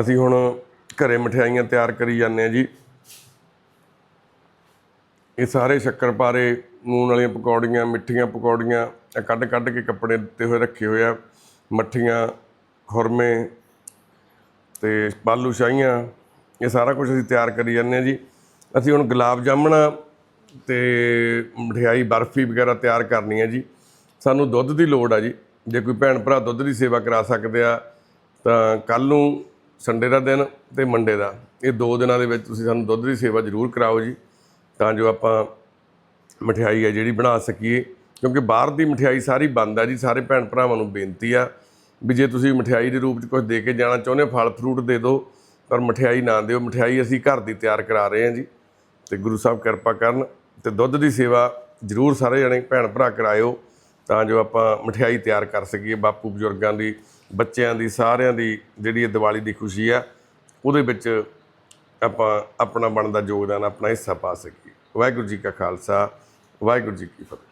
ਅਸੀਂ ਹੁਣ ਘਰੇ ਮਠਿਆਈਆਂ ਤਿਆਰ ਕਰੀ ਜਾਂਦੇ ਆ ਜੀ। ਇਹ ਸਾਰੇ ਸ਼ੱਕਰਪਾਰੇ ਨੂਨ ਵਾਲੀਆਂ ਪਕੌੜੀਆਂ, ਮਿੱਠੀਆਂ ਪਕੌੜੀਆਂ, ਇਹ ਕੱਢ ਕੱਢ ਕੇ ਕੱਪੜੇ ਦਿੱਤੇ ਹੋਏ ਰੱਖੇ ਹੋਏ ਆ। ਮੱਠੀਆਂ, ਖੁਰਮੇ ਤੇ ਬਾਲੂ ਸ਼ਾਹੀਆਂ, ਇਹ ਸਾਰਾ ਕੁਝ ਅਸੀਂ ਤਿਆਰ ਕਰੀ ਜਾਂਦੇ ਆ ਜੀ। ਅਸੀਂ ਹੁਣ ਗੁਲਾਬ ਜਾਮਣਾ ਤੇ ਮਠਿਆਈ ਬਰਫੀ ਵਗੈਰਾ ਤਿਆਰ ਕਰਨੀ ਹੈ ਜੀ। ਸਾਨੂੰ ਦੁੱਧ ਦੀ ਲੋੜ ਆ ਜੀ। ਜੇ ਕੋਈ ਭੈਣ ਭਰਾ ਦੁੱਧ ਦੀ ਸੇਵਾ ਕਰਾ ਸਕਦੇ ਆ, ਤਾਂ ਕੱਲ ਨੂੰ ਸੰਡੇ ਦਾ ਦਿਨ ਤੇ ਮੰਡੇ ਦਾ। ਇਹ ਦੋ ਦਿਨਾਂ ਦੇ ਵਿੱਚ ਤੁਸੀਂ ਸਾਨੂੰ ਦੁੱਧ ਦੀ ਸੇਵਾ ਜ਼ਰੂਰ ਕਰਾਓ ਜੀ, ਤਾਂ ਜੋ ਆਪਾਂ ਮਠਿਆਈ ਹੈ ਜਿਹੜੀ ਬਣਾ ਸਕੀਏ। ਕਿਉਂਕਿ ਬਾਹਰ ਦੀ ਮਠਿਆਈ ਸਾਰੀ ਬੰਦ ਆ ਜੀ, ਸਾਰੇ ਭੈਣ ਭਰਾਵਾਂ ਨੂੰ ਬੇਨਤੀ ਆ ਵੀ ਜੇ ਤੁਸੀਂ ਮਠਿਆਈ ਦੇ ਰੂਪ 'ਚ ਕੁਝ ਦੇ ਕੇ ਜਾਣਾ ਚਾਹੁੰਦੇ ਹੋ, ਫਲ ਫਰੂਟ ਦੇ ਦਿਓ, ਪਰ ਮਠਿਆਈ ਨਾ ਦਿਓ। ਮਠਿਆਈ ਅਸੀਂ ਘਰ ਦੀ ਤਿਆਰ ਕਰਾ ਰਹੇ ਹਾਂ ਜੀ, ਤੇ ਗੁਰੂ ਸਾਹਿਬ ਕਿਰਪਾ ਕਰਨ, ਤੇ ਦੁੱਧ ਦੀ ਸੇਵਾ ਜ਼ਰੂਰ ਸਾਰੇ ਜਣੇ ਭੈਣ ਭਰਾ ਕਰਾਇਓ। ਤਾਂ ਜੋ ਆਪਾਂ ਮਠਿਆਈ ਤਿਆਰ ਕਰ ਸਕੀਏ। ਬਾਪੂ ਬਜ਼ੁਰਗਾਂ ਦੀ, ਬੱਚਿਆਂ ਦੀ, ਸਾਰਿਆਂ ਦੀ ਜਿਹੜੀ ਇਹ ਦੀਵਾਲੀ ਦੀ ਖੁਸ਼ੀ ਆ, ਉਹਦੇ ਵਿੱਚ ਆਪਾਂ ਆਪਣਾ ਬਣਦਾ ਯੋਗਦਾਨ, ਆਪਣਾ ਹਿੱਸਾ ਪਾ ਸਕੀਏ। ਵਾਹਿਗੁਰੂ ਜੀ ਕਾ ਖਾਲਸਾ, ਵਾਹਿਗੁਰੂ ਜੀ ਕੀ ਫਤਿਹ।